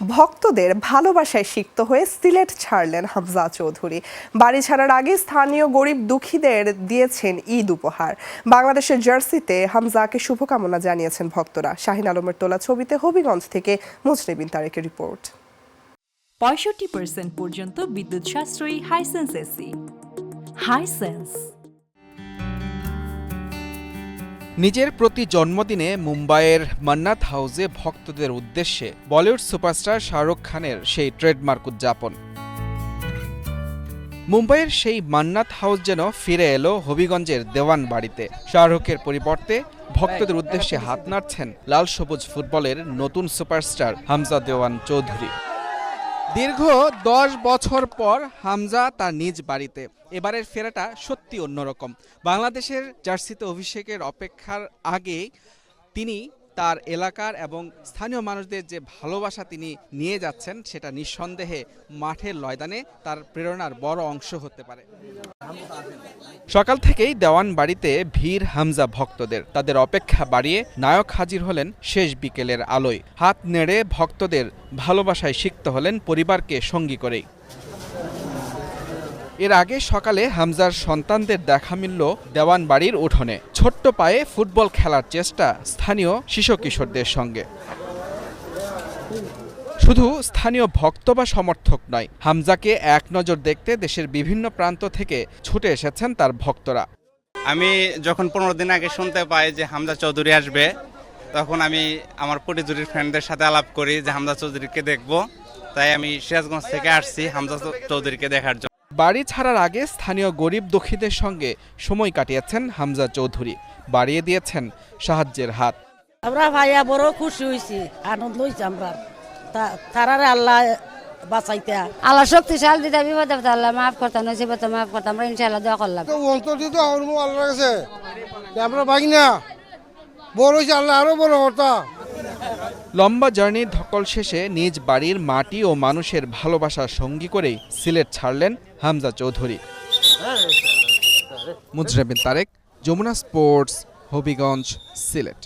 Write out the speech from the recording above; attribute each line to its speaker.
Speaker 1: ভক্তদের ভালোবাসায় সিক্ত হয়ে সিলেট ছাড়লেন হামজা চৌধুরী। বাড়ি ছাড়ার আগে স্থানীয় গরিব দুঃখীদের দিয়েছেন ঈদ উপহার। বাংলাদেশের জার্সিতে হামজাকে শুভকামনা জানিয়েছেন ভক্তরা। শাহিন আলমের তোলা ছবিতে হবিগঞ্জ থেকে মুজরিবিন তারেকের রিপোর্ট।
Speaker 2: পঁয়ষট্টি পর্যন্ত বিদ্যুৎ সাশ্রয়ী হাইসেন্স এসি হাইসেন্স
Speaker 3: নিজের প্রতি জন্মদিনে মুম্বাইয়ের মান্নাত হাউসে ভক্তদের উদ্দেশ্যে বলিউড সুপারস্টার শাহরুখ খানের সেই ট্রেডমার্ক উদযাপন। মুম্বাইয়ের সেই মান্নাত হাউস যেন ফিরে এলো হবিগঞ্জের দেওয়ান বাড়িতে। শাহরুখের পরিবর্তে ভক্তদের উদ্দেশ্যে হাত নাড়ছেন লাল সবুজ ফুটবলের নতুন সুপারস্টার হামজা দেওয়ান চৌধুরী। দীর্ঘ দশ বছর পর হামজা তার নিজ বাড়িতে। এবারের ফেরাটা সত্যি অন্যরকম। বাংলাদেশের জার্সিতে অভিষেকের অপেক্ষার আগে তিনি তার এলাকার এবং স্থানীয় মানুষদের যে ভালোবাসা তিনি নিয়ে যাচ্ছেন, সেটা নিঃসন্দেহে মাঠের লয়দানে তার প্রেরণার বড় অংশ হতে পারে। সকাল থেকেই দেওয়ান বাড়িতে ভিড় হামজা ভক্তদের। তাদের অপেক্ষা বাড়িয়ে নায়ক হাজির হলেন শেষ বিকেলের আলোয়। হাত নেড়ে ভক্তদের ভালোবাসায় সিক্ত হলেন পরিবারকে সঙ্গী করেই। এর আগে সকালে হামজার সন্তানদের দেখা মিলল দেওয়ান বাড়ির উঠোনে। ছোট্ট পায়ে ফুটবল খেলার চেষ্টা স্থানীয় শিশু কিশোরদের সঙ্গে। শুধু স্থানীয় ভক্ত বা সমর্থক নয়, হামজাকে এক নজর দেখতে দেশের বিভিন্ন প্রান্ত থেকে ছুটে এসেছেন তার ভক্তরা।
Speaker 4: আমি যখন পনেরো দিন আগে শুনতে পাই যে হামজা চৌধুরী আসবে, তখন আমি আমার পরিজুরির ফ্রেন্ডদের সাথে আলাপ করি যে হামজা চৌধুরীকে দেখব। তাই আমি সিরাজগঞ্জ থেকে আসছি হামজা চৌধুরীকে দেখার জন্য।
Speaker 3: বাড়ি ছাড়ার আগে স্থানীয় গরিব দুঃখীদের সঙ্গে সময় কাটিয়েছেন হামজা চৌধুরী। বাড়িয়ে দিয়েছেন সাহায্যের হাত।
Speaker 5: আমরা ভাইয়া বড় খুশি হয়েছি আনন্দ হয়েছি আমরা। তা- তারারে আল্লাহ বাঁচাইতে
Speaker 6: আল্লাহ শক্তিশাল দিতে বিপদ আল্লাহ মাফ করতাম নসিবত মাফ করতাম আমরা ইনশাআল্লাহ দোয়া করলাম।
Speaker 7: তো অন্তর দিতে হরমু কাছে। আমরা ভাগি না বড় হয়েছে আল্লাহ আরও বড় কথা
Speaker 3: লম্বা জার্নির ধকল শেষে নিজ বাড়ির মাটি ও মানুষের ভালোবাসার সঙ্গী করেই সিলেট ছাড়লেন হামজা চৌধুরী। মুজরাবিন তারেক, যমুনা স্পোর্টস, হবিগঞ্জ, সিলেট।